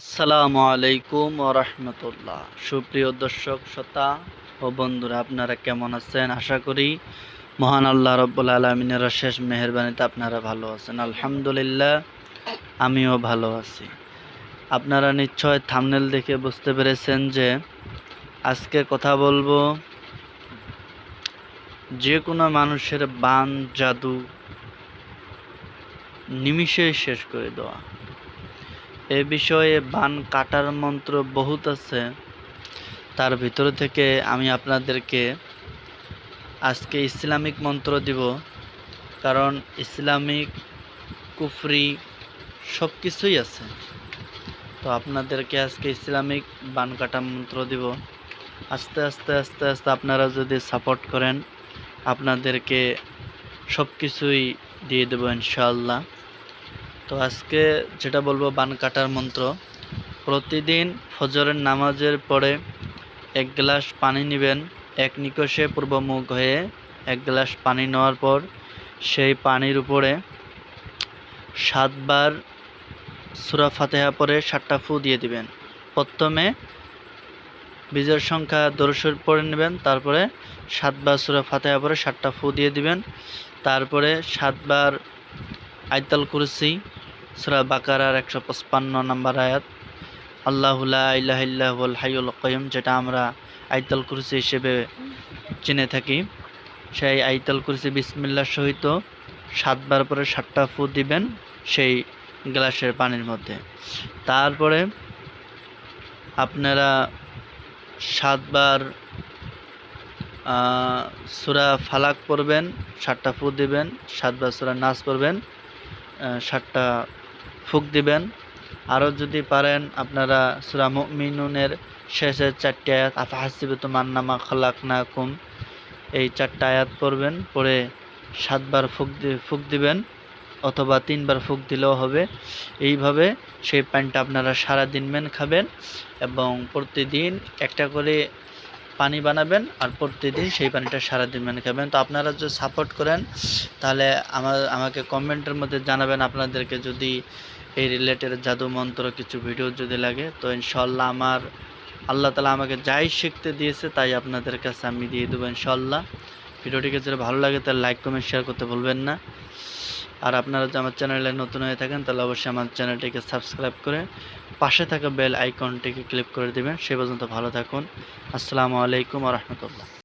আসসালামু আলাইকুম রহমতুল্লাহ। সুপ্রিয় দর্শক, শ্রোতা ও বন্ধুরা, আপনারা কেমন আছেন? আশা করি মহান আল্লাহ রব্বুল আলমিনের শেষ মেহরবানিতে আপনারা ভালো আছেন। আলহামদুলিল্লাহ, আমিও ভালো আছি। আপনারা নিশ্চয় থামনেল দেখে বুঝতে পেরেছেন যে আজকে কথা বলব যে কোনো মানুষের বান, জাদু নিমিষেই শেষ করে দেওয়া। এ বিষয়ে বান কাটার মন্ত্র বহুত আছে। তার ভিতর থেকে আমি আপনাদেরকে আজকে ইসলামিক মন্ত্র দিব। কারণ ইসলামিক, কুফরি সব কিছুই আছে। তো আপনাদেরকে আজকে ইসলামিক বান কাটা মন্ত্র দিব। আস্তে আস্তে আস্তে আস্তে আপনারা যদি সাপোর্ট করেন, আপনাদেরকে সব কিছুই দিয়ে দেবো ইনশাআল্লাহ। তো আজকে যেটা বলব, বান কাটার মন্ত্র। প্রতিদিন ফজরের নামাজের পরে এক গ্লাস পানি নেবেন। এক নিকষে পূর্বমুখ হয়ে এক গ্লাস পানি নেওয়ার পর সেই পানির উপরে সাতবার সুরা ফাতেহা পরে সাতটা ফু দিয়ে দিবেন। প্রথমে বীজের সংখ্যা দরসর পরে নেবেন, তারপরে সাতবার সুরা ফাতেহা পরে সাতটা ফু দিয়ে দিবেন। তারপরে সাতবার আইতাল কুরসি সুরা বাকারার একশো পঁচপান্ন নম্বর আয়াত আল্লাহুল্লাহ ইলাহিল্লাহুল হাইউল কয়ুম যেটা আমরা আইতাল কুরসি হিসেবে চিনে থাকি। সেই আইতাল কুরসি বিসমিল্লার সহিত সাতবার পরে সাতটা ফু দিবেন সেই গ্লাসের পানির মধ্যে। তারপরে আপনারা সাতবার সুরা ফালাক পড়বেন, সাতটা ফু দিবেন, সাতবার সুরা নাচ পড়বেন সাতটা ফুক দিবেন। আরও যদি পারেন, আপনারা সুরা মিনুনের শেষের চারটি আয়াত আফা হাসিবে তোমার নামা খালাক না কুম এই চারটা আয়াত পড়বেন পরে সাতবার ফুক ফুক দিবেন, অথবা তিনবার ফুক দিলেও হবে। এইভাবে সেই পানিটা আপনারা সারা দিন মেন খাবেন এবং প্রতিদিন একটা করে পানি বানাবেন আর প্রতিদিন সেই পানিটা সারাদিন মেনে খাবেন। তো আপনারা যদি সাপোর্ট করেন, তাহলে আমার আমাকে কমেন্টের মধ্যে জানাবেন। আপনাদেরকে যদি এই রিলেটেড জাদু মন্ত্র কিছু ভিডিও যদি লাগে, তো ইনশাল্লাহ আমার আল্লাহ তালা আমাকে যাই শিখতে দিয়েছে তাই আপনাদের কাছে আমি দিয়ে দেবো ইনশাল্লাহ ভিডিওটিকে যদি ভালো লাগে তাহলে লাইক কমেন্ট শেয়ার করতে ভুলবেন না। আর আপনারা যদি আমার চ্যানেলে নতুন হয়ে থাকেন, তাহলে অবশ্যই আমার চ্যানেলটিকে সাবস্ক্রাইব করে পাশে থাকা বেল আইকনটিকে ক্লিক করে দেবেন। সে পর্যন্ত ভালো থাকুন। আসসালামু আলাইকুম রহমতুল্লাহ।